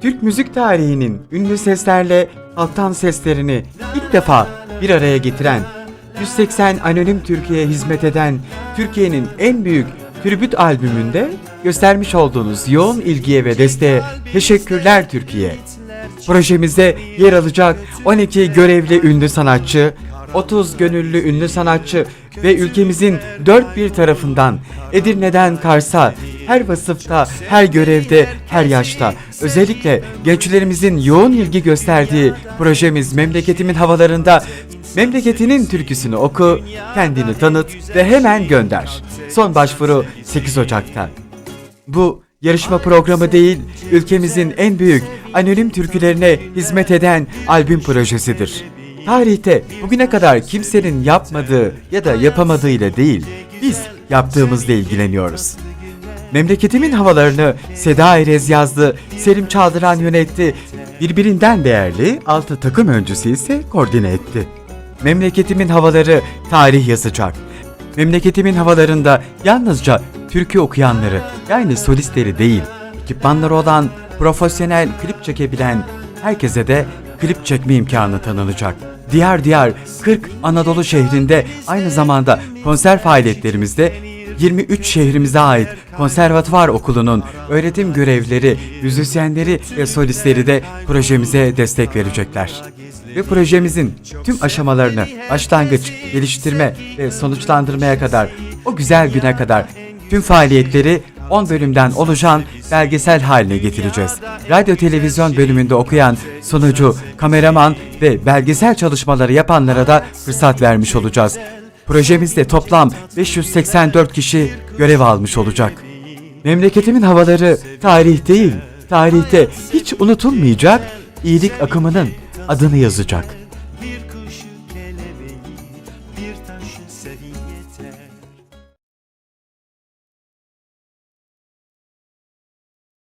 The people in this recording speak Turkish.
Türk müzik tarihinin ünlü seslerle halktan seslerini ilk defa bir araya getiren, 180 anonim Türkiye'ye hizmet eden Türkiye'nin en büyük tribüt albümünde göstermiş olduğunuz yoğun ilgiye ve desteğe teşekkürler Türkiye. Projemizde yer alacak 12 görevli ünlü sanatçı, 30 gönüllü ünlü sanatçı ve ülkemizin dört bir tarafından Edirne'den Kars'a her vasıfta, her görevde, her yaşta özellikle gençlerimizin yoğun ilgi gösterdiği projemiz memleketimin havalarında memleketinin türküsünü oku, kendini tanıt ve hemen gönder. Son başvuru 8 Ocak'ta. Bu yarışma programı değil, ülkemizin en büyük anonim türkülerine hizmet eden albüm projesidir. Tarihte bugüne kadar kimsenin yapmadığı ya da yapamadığıyla değil, biz yaptığımızla ilgileniyoruz. Memleketimin havalarını Seda Erez yazdı, Selim Çaldıran yönetti. Birbirinden değerli altı takım öncüsü ise koordine etti. Memleketimin havaları tarih yazacak. Memleketimin havalarında yalnızca türkü okuyanları yani solistleri değil, ekipmanları olan profesyonel klip çekebilen herkese de klip çekme imkanı tanınacak. Diğer diğer 40 Anadolu şehrinde aynı zamanda konser faaliyetlerimizde 23 şehrimize ait konservatuvar okulunun öğretim görevlileri, müzisyenleri ve solistleri de projemize destek verecekler. Ve projemizin tüm aşamalarını başlangıç, geliştirme ve sonuçlandırmaya kadar o güzel güne kadar tüm faaliyetleri 10 bölümden oluşan belgesel haline getireceğiz. Radyo televizyon bölümünde okuyan sunucu, kameraman ve belgesel çalışmaları yapanlara da fırsat vermiş olacağız. Projemizde toplam 584 kişi görev almış olacak. Memleketimin havaları tarih değil, tarihte hiç unutulmayacak iyilik akımının adını yazacak. Bir kışın kelebeği, bir taşın yeter.